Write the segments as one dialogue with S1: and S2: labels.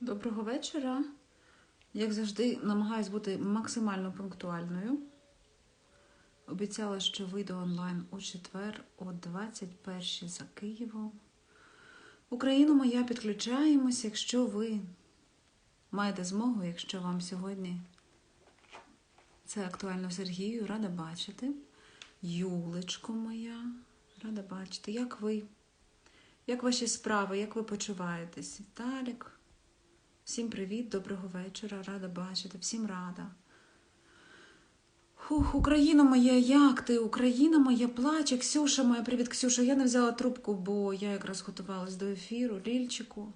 S1: Доброго вечора. Як завжди, намагаюсь бути максимально пунктуальною. Обіцяла, що вийду онлайн у четвер о 21 за Києвом. Україну моя підключаємось, якщо ви маєте змогу, якщо вам сьогодні це актуально Сергію, рада бачити. Юлечко моя, рада бачити. Як ви? Як ваші справи? Як ви почуваєтесь? Віталік. Всім привіт, доброго вечора, рада бачити, всім рада. Хух, Україна моя, як ти? Україна моя плаче, Ксюша моя, привіт, Ксюша. Я не взяла трубку, бо я якраз готувалась до ефіру, Лільчику.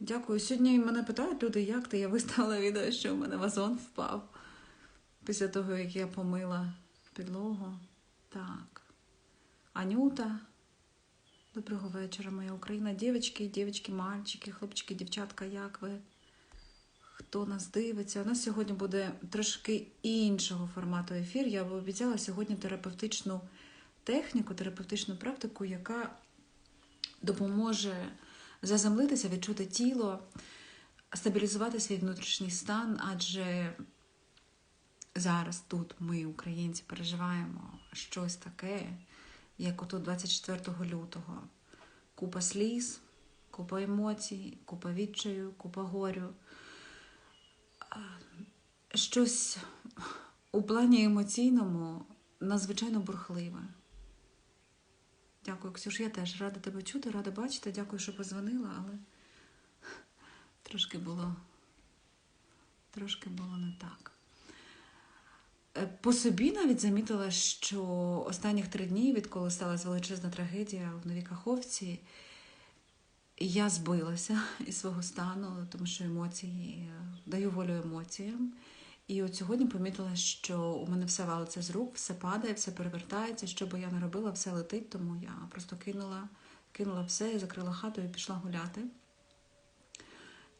S1: Дякую. Сьогодні мене питають люди, як ти? Я виставила відео, що в мене вазон впав після того, як я помила підлогу. Так. Анюта. Доброго вечора, моя Україна. Дівчатки, дівчатки, мальчики, хлопчики, дівчатка, як ви? Хто нас дивиться? У нас сьогодні буде трошки іншого формату ефір. Я обіцяла сьогодні терапевтичну техніку, терапевтичну практику, яка допоможе заземлитися, відчути тіло, стабілізувати свій внутрішній стан, адже зараз тут ми, українці, переживаємо щось таке як ото 24 лютого. Купа сліз, купа емоцій, купа відчаю, купа горю. Щось у плані емоційному надзвичайно бурхливе. Дякую, Ксюш, я теж рада тебе чути, рада бачити. Дякую, що позвонила, але трошки було, трошки було не так. По собі навіть замітила, що останніх три дні, відколи сталася величезна трагедія в Новій Каховці, я збилася із свого стану, тому що емоції даю волю емоціям. І от сьогодні помітила, що у мене все валиться з рук, все падає, все перевертається. Що би я не робила, все летить, тому я просто кинула, кинула все, закрила хату і пішла гуляти.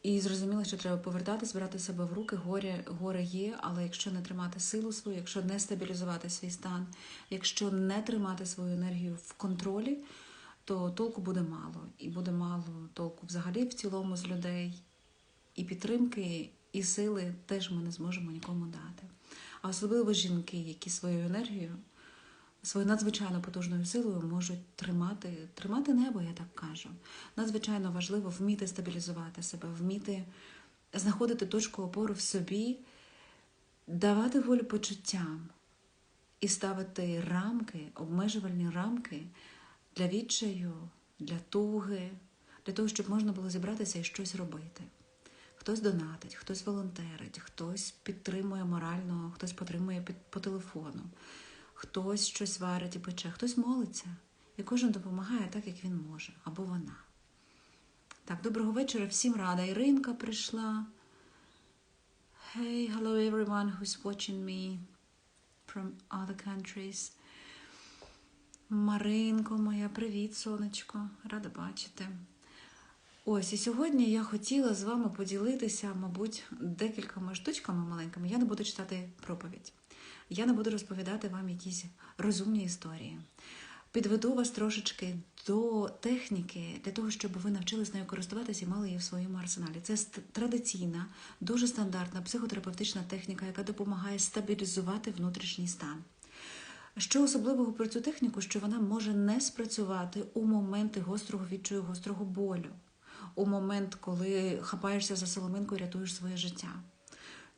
S1: І зрозуміла, що треба повертатись, брати себе в руки. Горе, горе є, але якщо не тримати силу свою, якщо не стабілізувати свій стан, якщо не тримати свою енергію в контролі, то толку буде мало. І буде мало толку взагалі в цілому з людей. І підтримки, і сили теж ми не зможемо нікому дати. А особливо жінки, які свою енергію, свою надзвичайно потужною силою можуть тримати, тримати небо, я так кажу. Надзвичайно важливо вміти стабілізувати себе, вміти знаходити точку опору в собі, давати волю почуттям і ставити рамки, обмежувальні рамки для відчаю, для туги, для того, щоб можна було зібратися і щось робити. Хтось донатить, хтось волонтерить, хтось підтримує морально, хтось підтримує по телефону хтось щось варить і пече, хтось молиться. І кожен допомагає так, як він може, або вона. Так, доброго вечора, всім рада. Іринка прийшла. Hey, hello everyone who's watching me from other countries. Маринко моя, привіт, сонечко, рада бачити. Ось, і сьогодні я хотіла з вами поділитися, мабуть, декількома штучками маленькими. Я не буду читати проповідь. Я не буду розповідати вам якісь розумні історії. Підведу вас трошечки до техніки для того, щоб ви навчились нею користуватися і мали її в своєму арсеналі. Це традиційна, дуже стандартна психотерапевтична техніка, яка допомагає стабілізувати внутрішній стан. Що особливого про цю техніку, що вона може не спрацювати у моменти гострого відчую, гострого болю, у момент, коли хапаєшся за соломинку і рятуєш своє життя.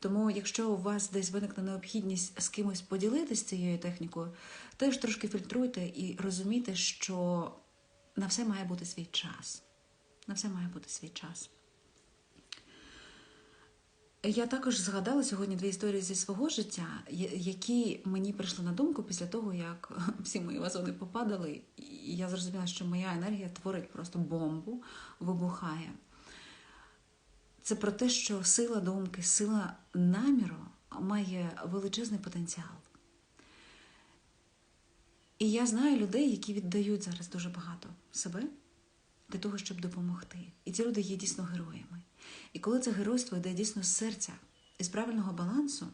S1: Тому, якщо у вас десь виникне необхідність з кимось поділитися цією технікою, теж трошки фільтруйте і розумійте, що на все має бути свій час. На все має бути свій час. Я також згадала сьогодні дві історії зі свого життя, які мені прийшли на думку після того, як всі мої вазони попадали, і я зрозуміла, що моя енергія творить просто бомбу, вибухає. Це про те, що сила думки, сила наміру має величезний потенціал. І я знаю людей, які віддають зараз дуже багато себе для того, щоб допомогти. І ці люди є дійсно героями. І коли це геройство йде дійсно з серця і з правильного балансу,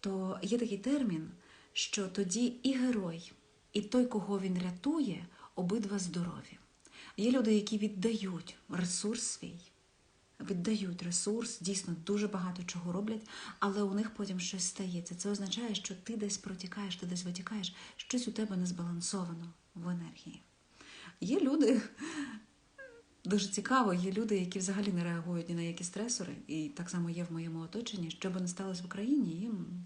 S1: то є такий термін, що тоді і герой, і той, кого він рятує, обидва здорові. Є люди, які віддають ресурс свій віддають ресурс, дійсно дуже багато чого роблять, але у них потім щось стається. Це означає, що ти десь протікаєш, ти десь витікаєш, щось у тебе не збалансовано в енергії. Є люди, дуже цікаво, є люди, які взагалі не реагують ні на які стресори, і так само є в моєму оточенні. Що би не сталося в Україні, їм,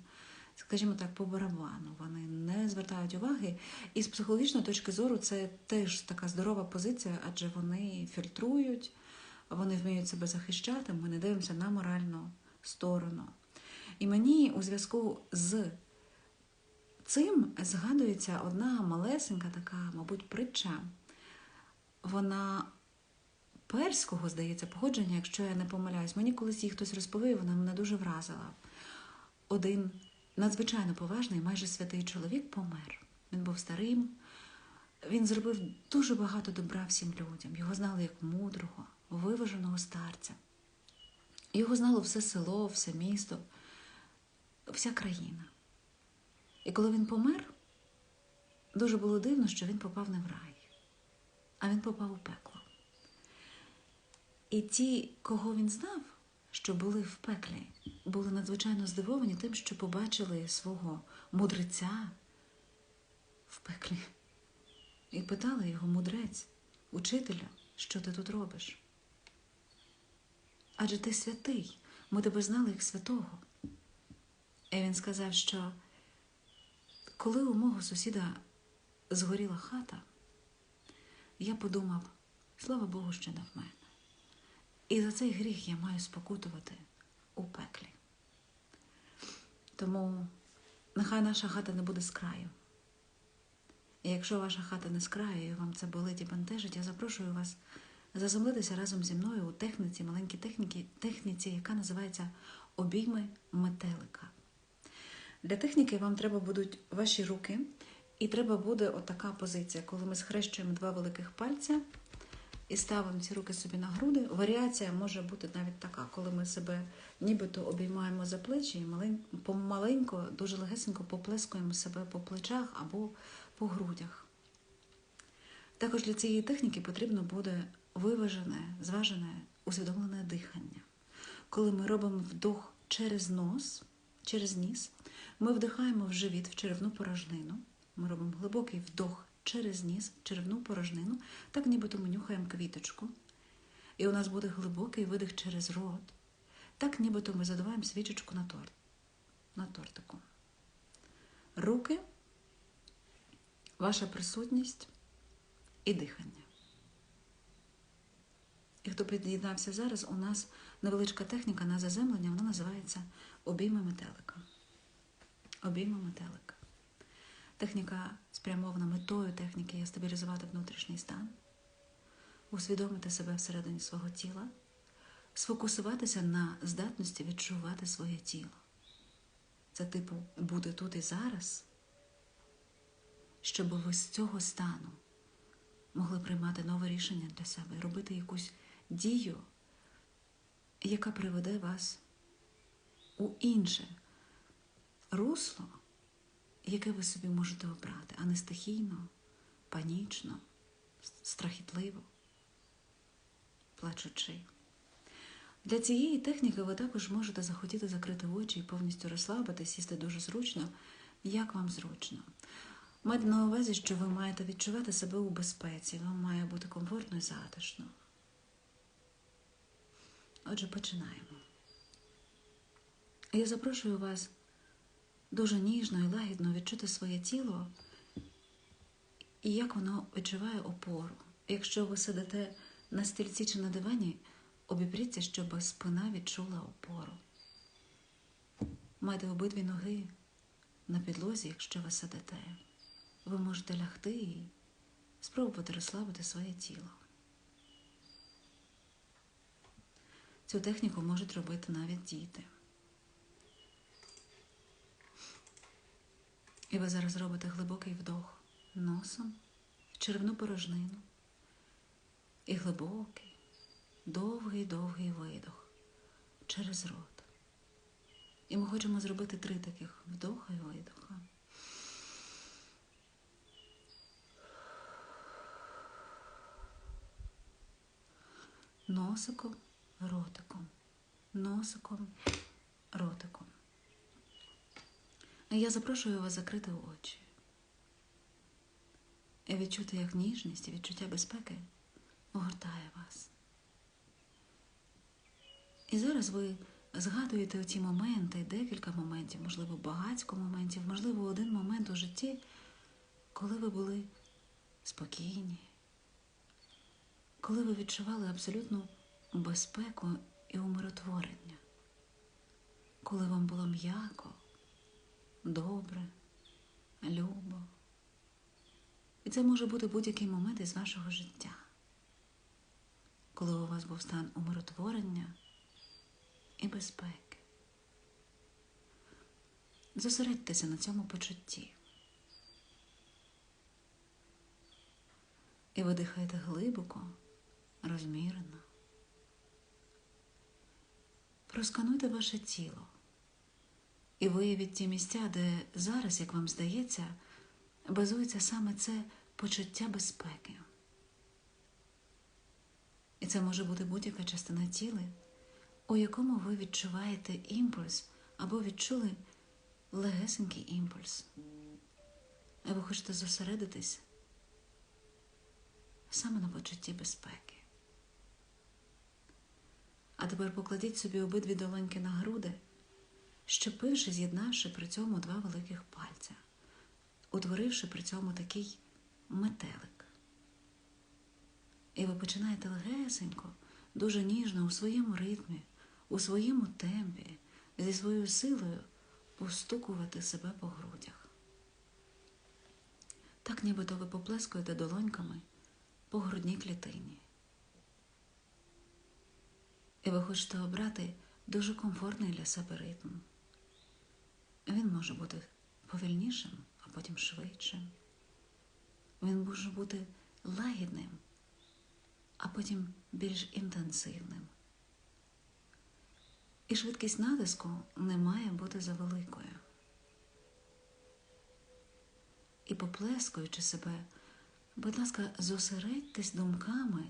S1: скажімо так, по барабану. Вони не звертають уваги. І з психологічної точки зору це теж така здорова позиція, адже вони фільтрують, вони вміють себе захищати, ми не дивимося на моральну сторону. І мені у зв'язку з цим згадується одна малесенька така, мабуть, притча. Вона перського, здається, походження, якщо я не помиляюсь. Мені колись її хтось розповів, вона мене дуже вразила. Один надзвичайно поважний, майже святий чоловік помер. Він був старим, він зробив дуже багато добра всім людям. Його знали як мудрого, виваженого старця. Його знало все село, все місто, вся країна. І коли він помер, дуже було дивно, що він попав не в рай, а він попав у пекло. І ті, кого він знав, що були в пеклі, були надзвичайно здивовані тим, що побачили свого мудреця в пеклі. І питали його мудрець, учителя, що ти тут робиш? Адже ти святий, ми тебе знали як святого. І він сказав, що коли у мого сусіда згоріла хата, я подумав, слава Богу, що не в мене. І за цей гріх я маю спокутувати у пеклі. Тому нехай наша хата не буде з краю. І якщо ваша хата не з краю, і вам це болить і бентежить, я запрошую вас заземлитися разом зі мною у техніці, маленькій техніці, техніці, яка називається обійми метелика. Для техніки вам треба будуть ваші руки, і треба буде отака позиція, коли ми схрещуємо два великих пальця і ставимо ці руки собі на груди. Варіація може бути навіть така, коли ми себе нібито обіймаємо за плечі і маленько, помаленько, дуже легесенько поплескуємо себе по плечах або по грудях. Також для цієї техніки потрібно буде виважене, зважене, усвідомлене дихання. Коли ми робимо вдох через нос, через ніс, ми вдихаємо в живіт, в черевну порожнину. Ми робимо глибокий вдох через ніс, в черевну порожнину, так нібито ми нюхаємо квіточку. І у нас буде глибокий видих через рот, так нібито ми задуваємо свічечку на торт, на тортику. Руки, ваша присутність і дихання. І хто під'єднався зараз, у нас невеличка техніка на заземлення, вона називається обійми метелика. Обійми метелика. Техніка спрямована метою техніки є стабілізувати внутрішній стан, усвідомити себе всередині свого тіла, сфокусуватися на здатності відчувати своє тіло. Це типу бути тут і зараз, щоб ви з цього стану могли приймати нове рішення для себе, робити якусь дію, яка приведе вас у інше русло, яке ви собі можете обрати, а не стихійно, панічно, страхітливо, плачучи. Для цієї техніки ви також можете захотіти закрити очі і повністю розслабити, сісти дуже зручно, як вам зручно. Майте на увазі, що ви маєте відчувати себе у безпеці, вам має бути комфортно і затишно. Отже, починаємо. Я запрошую вас дуже ніжно і лагідно відчути своє тіло і як воно відчуває опору. Якщо ви сидите на стільці чи на дивані, обіпріться, щоб спина відчула опору. Майте обидві ноги на підлозі, якщо ви сидите. Ви можете лягти і спробувати розслабити своє тіло. Цю техніку можуть робити навіть діти. І ви зараз робите глибокий вдох носом в червну порожнину. І глибокий, довгий-довгий видох через рот. І ми хочемо зробити три таких вдоха і видоха. Носиком, ротиком. носиком, ротиком. Я запрошую вас закрити очі і відчути, як ніжність і відчуття безпеки огортає вас. І зараз ви згадуєте оці моменти, декілька моментів, можливо, багатько моментів, можливо, один момент у житті, коли ви були спокійні, коли ви відчували абсолютну безпеку і умиротворення, коли вам було м'яко, добре, любо. І це може бути будь-який момент із вашого життя, коли у вас був стан умиротворення і безпеки. Зосередьтеся на цьому почутті. І видихайте глибоко, розмірено. Проскануйте ваше тіло і виявіть ті місця, де зараз, як вам здається, базується саме це почуття безпеки. І це може бути будь-яка частина тіла, у якому ви відчуваєте імпульс або відчули легесенький імпульс. І ви хочете зосередитись саме на почутті безпеки. А тепер покладіть собі обидві долоньки на груди, щепивши, з'єднавши при цьому два великих пальця, утворивши при цьому такий метелик. І ви починаєте легесенько, дуже ніжно у своєму ритмі, у своєму темпі, зі своєю силою постукувати себе по грудях. Так нібито ви поплескуєте долоньками по грудній клітині. І ви хочете обрати дуже комфортний для себе ритм. Він може бути повільнішим, а потім швидшим. Він може бути лагідним, а потім більш інтенсивним. І швидкість натиску не має бути завеликою. І поплескуючи себе, будь ласка, зосередьтесь думками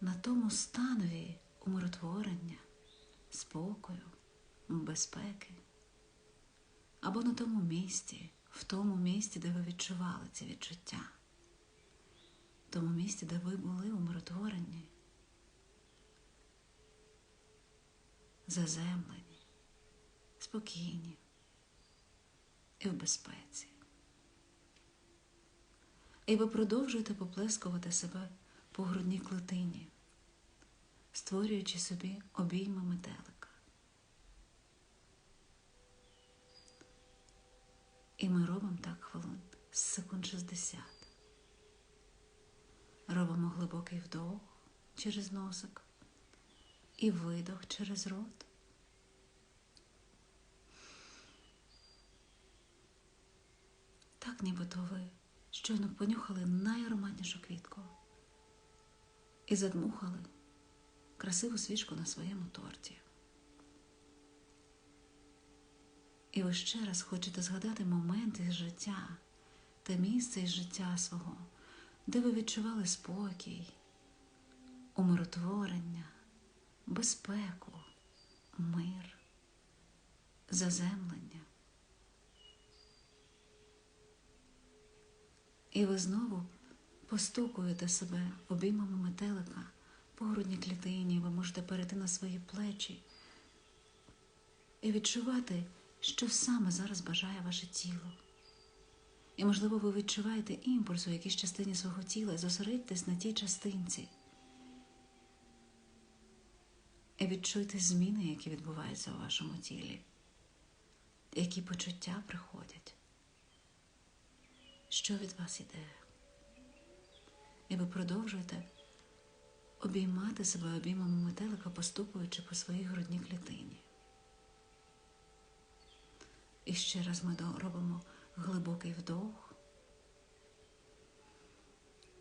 S1: на тому станові умиротворення, спокою, безпеки, або на тому місці, в тому місці, де ви відчували ці відчуття, в тому місці, де ви були умиротворені, заземлені, спокійні і в безпеці. І ви продовжуєте поплескувати себе по грудній клетині, створюючи собі обійми метелика. І ми робимо так хвилин з секунд 60. Робимо глибокий вдох через носик і видох через рот. Так нібито ви щойно понюхали найароматнішу квітку і задмухали красиву свічку на своєму торті. І ви ще раз хочете згадати момент із життя, те місце із життя свого, де ви відчували спокій, умиротворення, безпеку, мир, заземлення. І ви знову постукуєте себе обіймами метелика по грудній клітині, ви можете перейти на свої плечі і відчувати, що саме зараз бажає ваше тіло. І, можливо, ви відчуваєте імпульс у якійсь частині свого тіла і зосередьтесь на тій частинці. І відчуйте зміни, які відбуваються у вашому тілі, які почуття приходять що від вас іде. І ви продовжуєте обіймати себе обіймами метелика, поступуючи по своїй грудній клітині. І ще раз ми робимо глибокий вдох.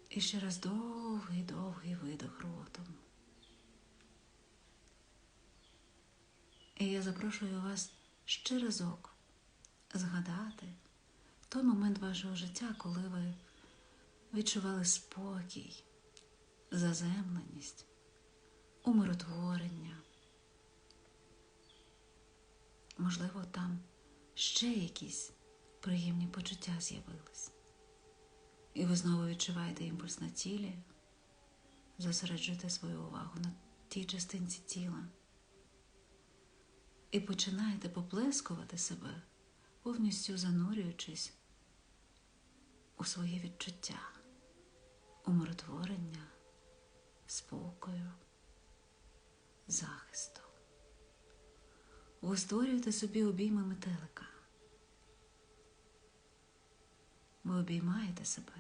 S1: І ще раз довгий-довгий видох ротом. І я запрошую вас ще разок згадати той момент вашого життя, коли ви відчували спокій, заземленість, умиротворення, можливо, там ще якісь приємні почуття з'явились. І ви знову відчуваєте імпульс на тілі, зосереджуєте свою увагу на тій частинці тіла. І починаєте поплескувати себе, повністю занурюючись у своє відчуття, умиротворення, спокою, захисту. Ви створюєте собі обійми метелика. Ви обіймаєте себе,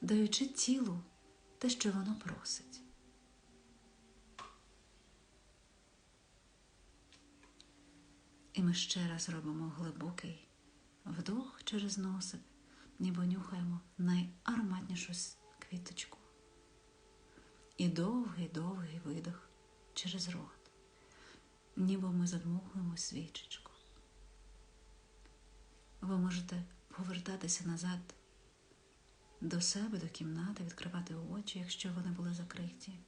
S1: даючи тілу те, що воно просить. І ми ще раз робимо глибокий вдох через носик, ніби нюхаємо найароматнішу квіточку. І довгий-довгий видох через рот, ніби ми задмухуємо свічечку. Ви можете повертатися назад до себе, до кімнати, відкривати очі, якщо вони були закриті.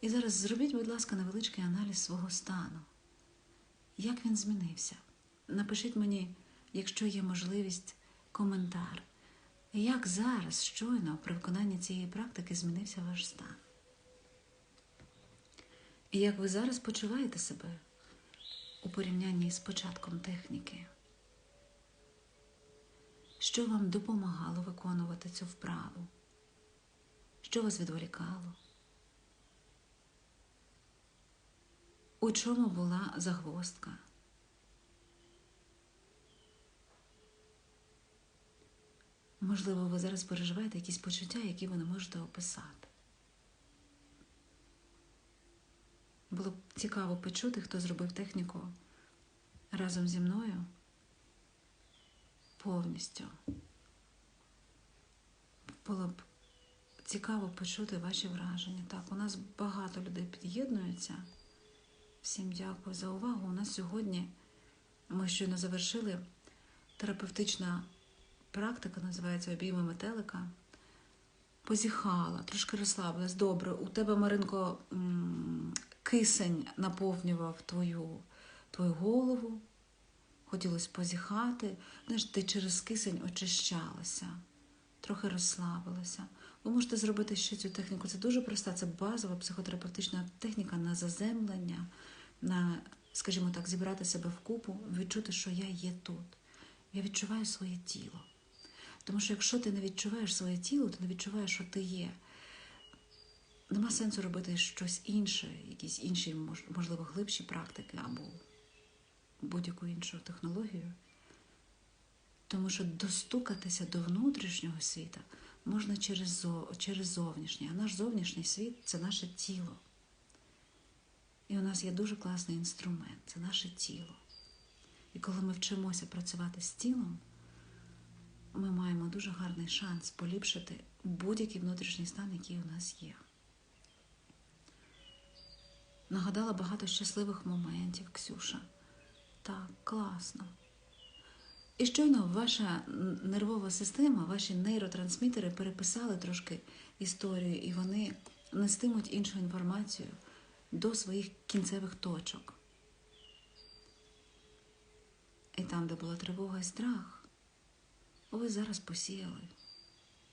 S1: І зараз зробіть, будь ласка, невеличкий аналіз свого стану. Як він змінився? Напишіть мені, якщо є можливість, коментар. Як зараз щойно при виконанні цієї практики змінився ваш стан? І як ви зараз почуваєте себе у порівнянні з початком техніки? Що вам допомагало виконувати цю вправу? Що вас відволікало? У чому була загвоздка? Можливо, ви зараз переживаєте якісь почуття, які ви не можете описати. Було б цікаво почути, хто зробив техніку разом зі мною повністю. Було б цікаво почути ваші враження. Так, у нас багато людей під'єднуються. Всім дякую за увагу. У нас сьогодні ми щойно завершили терапевтична практика, називається обійми метелика. Позіхала, трошки розслабилась. Добре, у тебе, Маринко, кисень наповнював твою, твою голову, хотілося позіхати. Знаєш, ти через кисень очищалася, трохи розслабилася. Ви можете зробити ще цю техніку. Це дуже проста, це базова психотерапевтична техніка на заземлення, на, скажімо так, зібрати себе вкупу, відчути, що я є тут. Я відчуваю своє тіло. Тому що якщо ти не відчуваєш своє тіло, ти не відчуваєш, що ти є. Нема сенсу робити щось інше, якісь інші, можливо, глибші практики або будь-яку іншу технологію. Тому що достукатися до внутрішнього світа можна через через зовнішній. А наш зовнішній світ це наше тіло. І у нас є дуже класний інструмент це наше тіло. І коли ми вчимося працювати з тілом, ми маємо дуже гарний шанс поліпшити будь-який внутрішній стан, який у нас є. Нагадала багато щасливих моментів, Ксюша. Так, класно. І щойно ваша нервова система, ваші нейротрансмітери переписали трошки історію, і вони нестимуть іншу інформацію до своїх кінцевих точок. І там, де була тривога і страх, ви зараз посіяли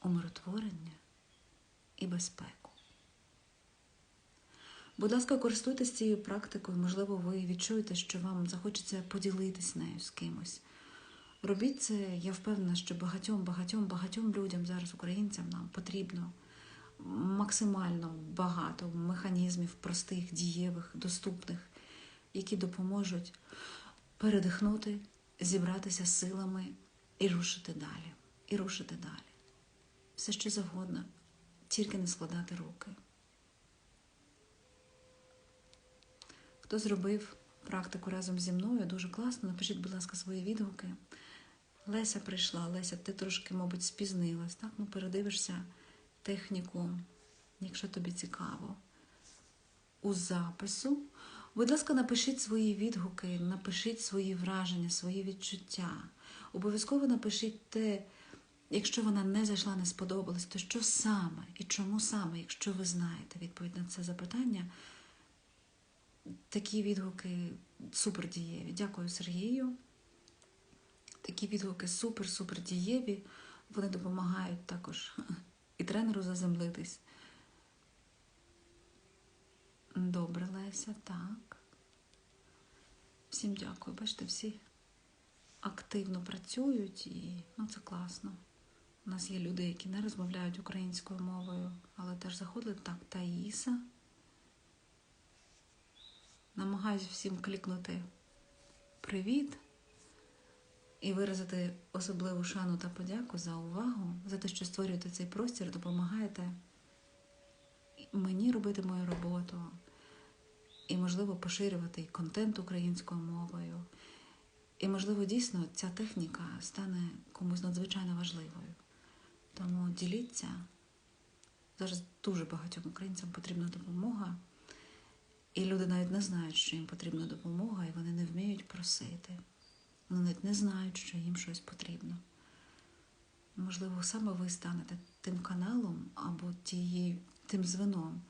S1: умиротворення і безпеку. Будь ласка, користуйтесь цією практикою, можливо, ви відчуєте, що вам захочеться поділитись нею з кимось. Робіть це, я впевнена, що багатьом, багатьом, багатьом людям зараз, українцям, нам потрібно максимально багато механізмів простих, дієвих, доступних, які допоможуть передихнути, зібратися силами і рушити далі. І рушити далі. Все що завгодно, тільки не складати руки. Хто зробив практику разом зі мною, дуже класно. Напишіть, будь ласка, свої відгуки. Леся прийшла, Леся, ти трошки, мабуть, спізнилась. Так? Ну, передивишся техніку, якщо тобі цікаво. У запису. Будь ласка, напишіть свої відгуки, напишіть свої враження, свої відчуття. Обов'язково напишіть те, якщо вона не зайшла, не сподобалась, то що саме і чому саме, якщо ви знаєте відповідь на це запитання, такі відгуки супер дієві. Дякую Сергію. Такі відгуки супер-супер дієві. Вони допомагають також і тренеру заземлитись. Добре, Леся, так. Всім дякую. Бачите, всі активно працюють і ну, це класно. У нас є люди, які не розмовляють українською мовою, але теж заходили так, Таїса. Намагаюся всім клікнути привіт і виразити особливу шану та подяку за увагу, за те, що створюєте цей простір, допомагаєте мені робити мою роботу і, можливо, поширювати контент українською мовою. І, можливо, дійсно ця техніка стане комусь надзвичайно важливою. Тому діліться. Зараз дуже багатьом українцям потрібна допомога. І люди навіть не знають, що їм потрібна допомога, і вони не вміють просити. Вони навіть не знають, що їм щось потрібно. Можливо, саме ви станете тим каналом або тією, тим звеном,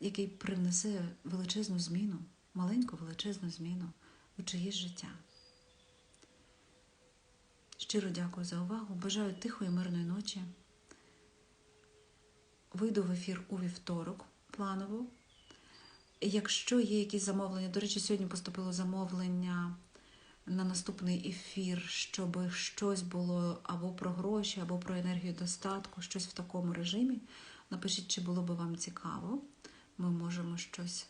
S1: який принесе величезну зміну, маленьку величезну зміну у чиєсь життя. Щиро дякую за увагу. Бажаю тихої, мирної ночі. Вийду в ефір у вівторок планово. Якщо є якісь замовлення, до речі, сьогодні поступило замовлення на наступний ефір, щоб щось було або про гроші, або про енергію достатку, щось в такому режимі. Напишіть, чи було би вам цікаво. Ми можемо щось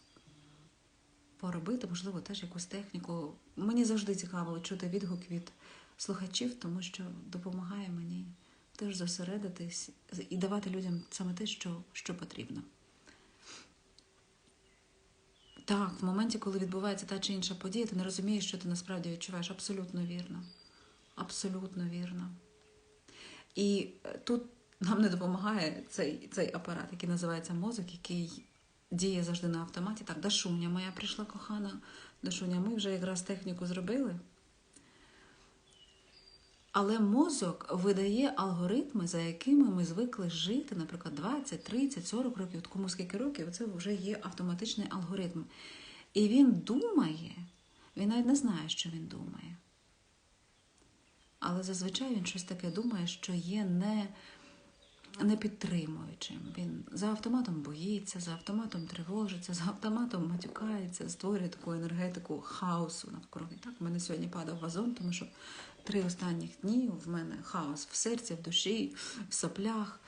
S1: поробити, можливо, теж якусь техніку. Мені завжди цікаво чути відгук від слухачів, тому що допомагає мені теж зосередитись і давати людям саме те, що, що потрібно. Так, в моменті, коли відбувається та чи інша подія, ти не розумієш, що ти насправді відчуваєш. Абсолютно вірно. Абсолютно вірно. І тут нам не допомагає цей цей апарат, який називається мозок, який діє завжди на автоматі. Так, Дашуня моя прийшла кохана. Дашуня, ми вже якраз техніку зробили. Але мозок видає алгоритми, за якими ми звикли жити, наприклад, 20, 30, 40 років, кому скільки років, це вже є автоматичний алгоритм. І він думає, він навіть не знає, що він думає. Але зазвичай він щось таке думає, що є не, не підтримуючим. Він за автоматом боїться, за автоматом тривожиться, за автоматом матюкається, створює таку енергетику хаосу навкруги. Так, у мене сьогодні падав вазон, тому що три останніх дні в мене хаос в серці, в душі, в соплях.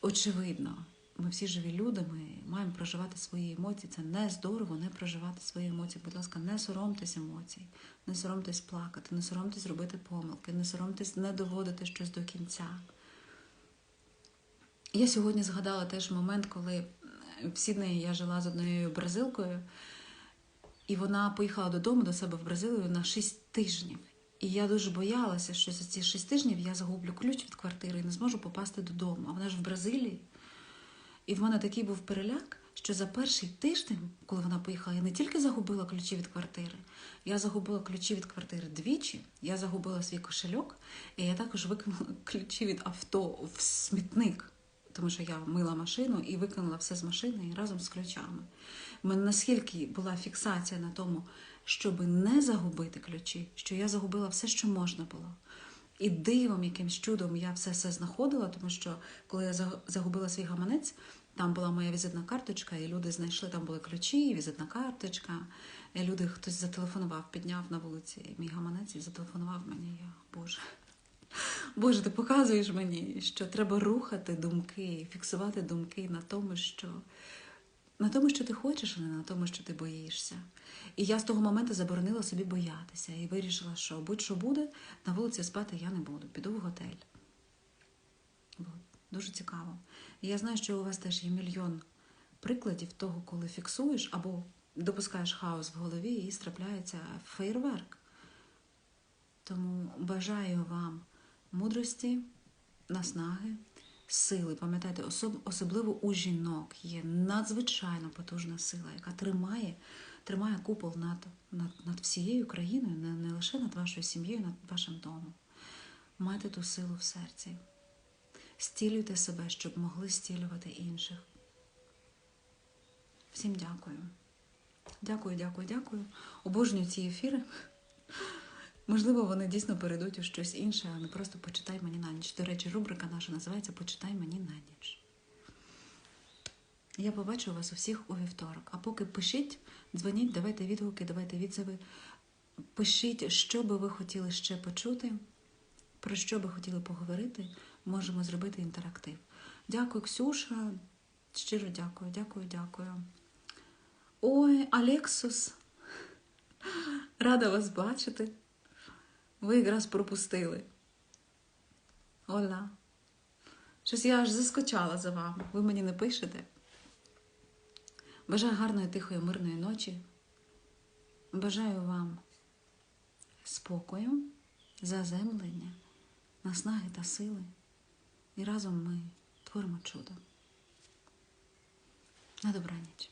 S1: Очевидно, ми всі живі люди, ми маємо проживати свої емоції. Це не здорово не проживати свої емоції. Будь ласка, не соромтесь емоцій, не соромтесь плакати, не соромтесь робити помилки, не соромтесь не доводити щось до кінця. Я сьогодні згадала теж момент, коли в Сіднеї я жила з однією бразилкою, і вона поїхала додому до себе в Бразилію на 6 тижнів. І я дуже боялася, що за ці 6 тижнів я загублю ключ від квартири і не зможу попасти додому. А вона ж в Бразилії. І в мене такий був переляк, що за перший тиждень, коли вона поїхала, я не тільки загубила ключі від квартири, я загубила ключі від квартири двічі, я загубила свій кошельок, і я також викинула ключі від авто в смітник тому що я мила машину і викинула все з машини разом з ключами. У мене наскільки була фіксація на тому, щоб не загубити ключі, що я загубила все, що можна було. І дивом, якимсь чудом я все все знаходила, тому що коли я загубила свій гаманець, там була моя візитна карточка, і люди знайшли, там були ключі, візитна карточка. І люди хтось зателефонував, підняв на вулиці мій гаманець і зателефонував мені. Я, Боже. Боже, ти показуєш мені, що треба рухати думки, фіксувати думки на тому, що на тому, що ти хочеш, а не на тому, що ти боїшся. І я з того моменту заборонила собі боятися і вирішила, що будь-що буде, на вулиці спати я не буду, піду в готель. От. Дуже цікаво. І я знаю, що у вас теж є мільйон прикладів того, коли фіксуєш або допускаєш хаос в голові і страпляється фейерверк. Тому бажаю вам мудрості, наснаги, сили. Пам'ятайте, особ, особливо у жінок є надзвичайно потужна сила, яка тримає тримає купол над над, над всією країною, не, не лише над вашою сім'єю, над вашим домом. Майте ту силу в серці. Стілюйте себе, щоб могли стілювати інших. Всім дякую. Дякую, дякую, дякую. Обожнюю ці ефіри. Можливо, вони дійсно перейдуть у щось інше, а не просто почитай мені на ніч. До речі, рубрика наша називається Почитай мені на ніч. Я побачу вас усіх у вівторок. А поки пишіть, дзвоніть, давайте відгуки, давайте відзиви. Пишіть, що би ви хотіли ще почути, про що би хотіли поговорити. Можемо зробити інтерактив. Дякую, Ксюша. Щиро дякую, дякую, дякую. Ой, Алексус. Рада вас бачити. Ви якраз пропустили. Оля. Щось я аж заскочала за вами. Ви мені не пишете. Бажаю гарної, тихої, мирної ночі. Бажаю вам спокою, заземлення, наснаги та сили. І разом ми творимо чудо. На добраніч.